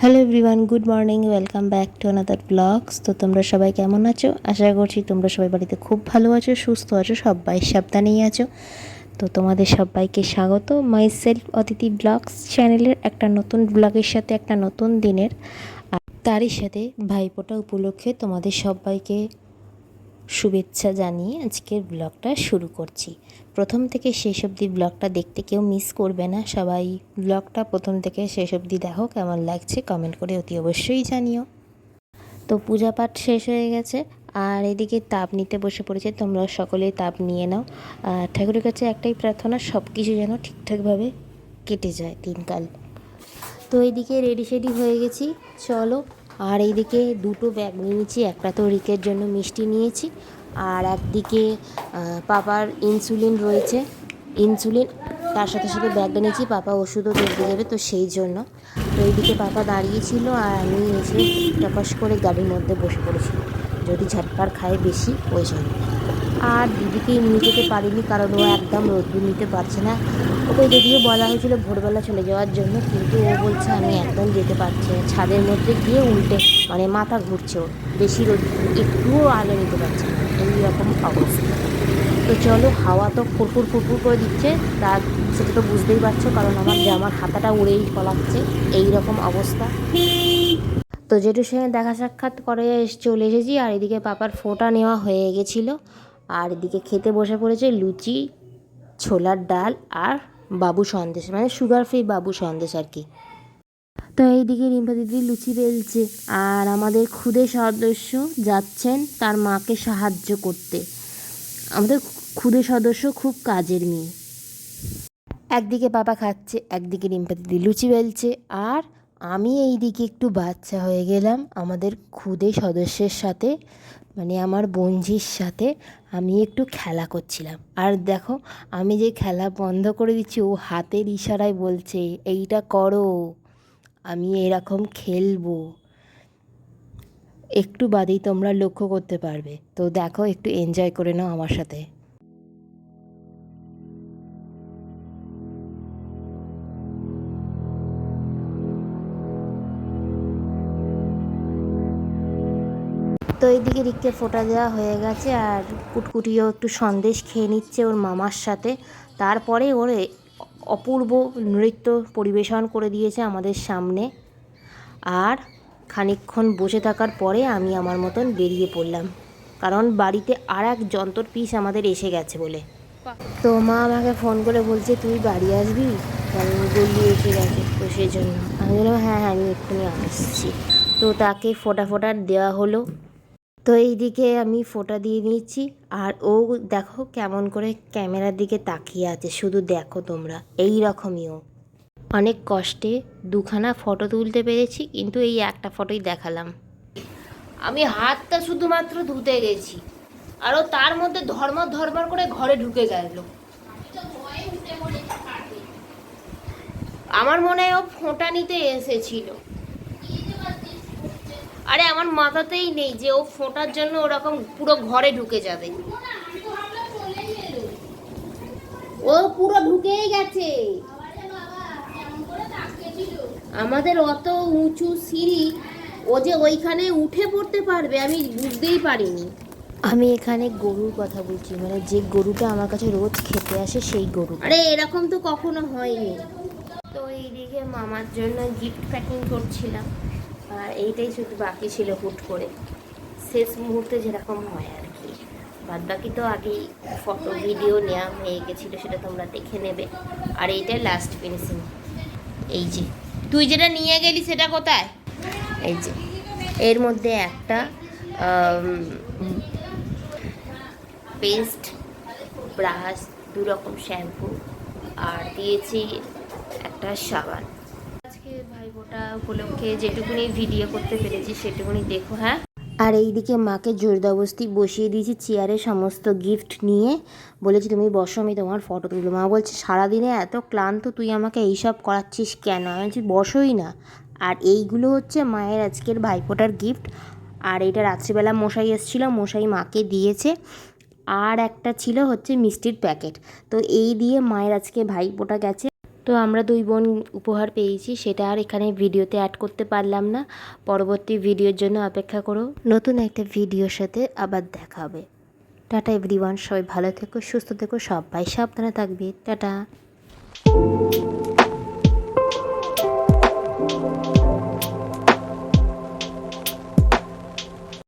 Hello everyone good morning welcome back to another blogs তো তোমরা সবাই কেমন আছো? আশা করছি তোমরা সবাই বাড়িতে খুব ভালো আছো, সুস্থ আছো, সবাই সাবধানেই আছো। তো তোমাদের সবাইকে স্বাগত মাই সেলফ অতিথি ব্লগস চ্যানেলের একটা নতুন ব্লগের সাথে একটা নতুন দিনের। আর তারই সাথে ভাইপোটা উপলক্ষে তোমাদের সবাইকে শুভেচ্ছা জানিয়ে আজকের ব্লগটা শুরু করছি। প্রথম থেকে শেষ অবধি ব্লগটা দেখতে কেউ মিস করবে না। সবাই ব্লগটা প্রথম থেকে শেষ অবধি দেখো, কেমন লাগছে কমেন্ট করে অতি অবশ্যই জানিও। তো পূজা পাঠ শেষ হয়ে গেছে। আর এদিকে তাপ নিতে বসে পড়েছে, তোমরা সকলে তাপ নিয়ে নাও। ঠাকুরের কাছে একটাই প্রার্থনা সব কিছু যেন ঠিকঠাকভাবে কেটে যায় দিনকাল। তো এইদিকে রেডি সেডি হয়ে গেছি। চলো আর এইদিকে দুটো ব্যাগ নিয়েছি, একটা তো রিকের জন্য মিষ্টি নিয়েছি, আর একদিকে পাপার ইনসুলিন রয়েছে। ইনসুলিন, তার সাথে সাথে ব্যাগটা নিয়েছি পাপা ওষুধও দেখতে যাবে তো সেই জন্য। তো এইদিকে পাপা দাঁড়িয়েছিল আর আমি এসে টপাস করে গাড়ির মধ্যে বসে পড়েছি। যদি ঝটপার খায় বেশি, ওই জন্য। আর দিদিকে নিয়ে যেতে পারিনি কারণ ও একদম রোদ্দুর নিতে পারছে না। ওকে যদিও বলা হয়েছিল ভোরবেলা চলে যাওয়ার জন্য, কিন্তু ও বলছে আমি একদম যেতে পারছি না। ছাদের মধ্যে গিয়ে উল্টে মানে মাথা ঘুরছে ওর। বেশি রোদ, একটুও আলো নিতে পারছে না। এই রকম অবস্থা। তো চলো, হাওয়া তো ফুরফুর ফুরফুর করে দিচ্ছে। তা সেটা তো বুঝতেই পারছ, কারণ আমার জামার হাতাটা উড়েই পলাচ্ছে। এই রকম অবস্থা। তো জেঠুর সঙ্গে দেখা সাক্ষাৎ করে চলে এসেছি, আর এদিকে পাপার ফোঁটা নেওয়া হয়ে গেছিল। আর এদিকে খেতে বসে পড়েছে লুচি, ছোলার ডাল আর বাবু সন্দেশ মানে সুগার ফ্রি বাবু সন্দেশ আর কি। তো এইদিকে রিম্পা দিদি লুচি বেলছে আর আমাদের খুদে সদস্য যাচ্ছেন তার মাকে সাহায্য করতে। আমাদের খুদে সদস্য খুব কাজের মেয়ে। একদিকে বাবা খাচ্ছে, একদিকে রিম্পা দিদি লুচি বেলছে আর আমি এই দিকে একটু বাচ্চা হয়ে গেলাম আমাদের খুদে সদস্যের সাথে। মানে আমার বঞ্জির সাথে আমি একটু খেলা করছিলাম। আর দেখো, আমি যে খেলা বন্ধ করে দিচ্ছি, ও হাতের ইশারায় বলছে, এইটা করো, আমি এরকম খেলব। একটু বাদেই তোমরা লক্ষ্য করতে পারবে। তো দেখো, একটু এনজয় করে নাও আমার সাথে। তো এইদিকে রিককে ফোটা দেওয়া হয়ে গেছে আর কুটকুটিও একটু সন্দেশ খেয়ে নিচ্ছে ওর মামার সাথে। তারপরে ওর অপূর্ব নৃত্য পরিবেশন করে দিয়েছে আমাদের সামনে। আর খানিকক্ষণ বসে থাকার পরে আমি আমার মতন বেরিয়ে পড়লাম। কারণ বাড়িতে আর এক যন্ত্র পিস আমাদের এসে গেছে বলে। তো মা আমাকে ফোন করে বলছে, তুই বাড়ি আসবি? কারণ গল্লি এসে গেছে। তো সেই জন্য আমি বললাম হ্যাঁ হ্যাঁ আমি এক্ষুনি আসছি। তো তাকে ফোটা ফোটা দেওয়া হলো। তো এইদিকে আমি ফোটা দিয়ে নিচ্ছি আর ও দেখো কেমন করে ক্যামেরার দিকে তাকিয়ে আছে, শুধু দেখো তোমরা। এই রকমই ও। অনেক কষ্টে দুখানা ফটো তুলতে পেরেছি, কিন্তু এই একটা ফটোই দেখালাম। আমি হাতটা শুধুমাত্র ধুতে গেছি। আর ও তার মধ্যে ধর্মর ধর্মর করে ঘরে ঢুকে গেল। আমার মনে হয় ও ফোঁটা নিতে এসেছিল। আরে আমার মাথাতেই নেই যে ও ফোঁটার জন্য ওরকম পুরো ঘরে ঢুকে যাবে। ও পুরো ঢুকেই গেছে। আমাদের অত উঁচু সিঁড়ি ও যে ওইখানে উঠে পড়তে পারবে আমি বুঝতেই পারিনি। আমি এখানে গরুর কথা বলছি মানে যে গরুটা আমার কাছে রোজ খেতে আসে সেই গরু। আরে এরকম তো কখনো হয়নি। তো এইদিকে মামার জন্য গিফট প্যাকিং করছিলাম। আর এইটাই শুধু বাকি ছিল হুট করে। শেষ মুহূর্তে যেরকম হয় আর কি। বাদ বাকি তো আগেই ফটো ভিডিও নেওয়া হয়ে গেছিল, সেটা তোমরা দেখে নেবে। আর এইটাই লাস্ট ফিনিশিং এই যে, তুই যেটা নিয়ে গেলি সেটা কোথায়? এই যে, এর মধ্যে একটা পেস্ট ব্রাশ দু রকম শ্যাম্পু আর দিয়েছি একটা সাবান। আজকে ভাই ফোঁটা উপলক্ষে যেটুকুনি ভিডিও করতে পেরেছি, সেটুকুনি দেখো হ্যাঁ? আর এইদিকে মাকে জোরদবস্তি বসিয়ে দিয়েছি চেয়ারে সমস্ত গিফট নিয়ে। বলেছি, তুমি বসো, আমি তোমার ফটো তুলবো মা বলছে, সারাদিনে এত ক্লান্ত, তুই আমাকে এইসব করাচ্ছিস কেন? আমি বলছি, বসোই না। আর এইগুলো হচ্ছে মায়ের আজকের ভাইফোঁটার গিফট আর এটা রাত্রিবেলা মশাই এসেছিল, মশাই মাকে দিয়েছে। আর একটা ছিল হচ্ছে মিষ্টির প্যাকেট। তো এই দিয়ে মায়ের আজকে ভাইফোঁটা গেছে। তো আমরা দুই বোন উপহার পেয়েছি, সেটা আর এখানে ভিডিওতে অ্যাড করতে পারলাম না। পরবর্তী ভিডিওর জন্য অপেক্ষা করো। নতুন একটা ভিডিওর সাথে আবার দেখা হবে। টাটা এভরিওয়ান, সবাই ভালো থেকো, সুস্থ থেকো, সবাই সাবধানে থাকবে। টাটা।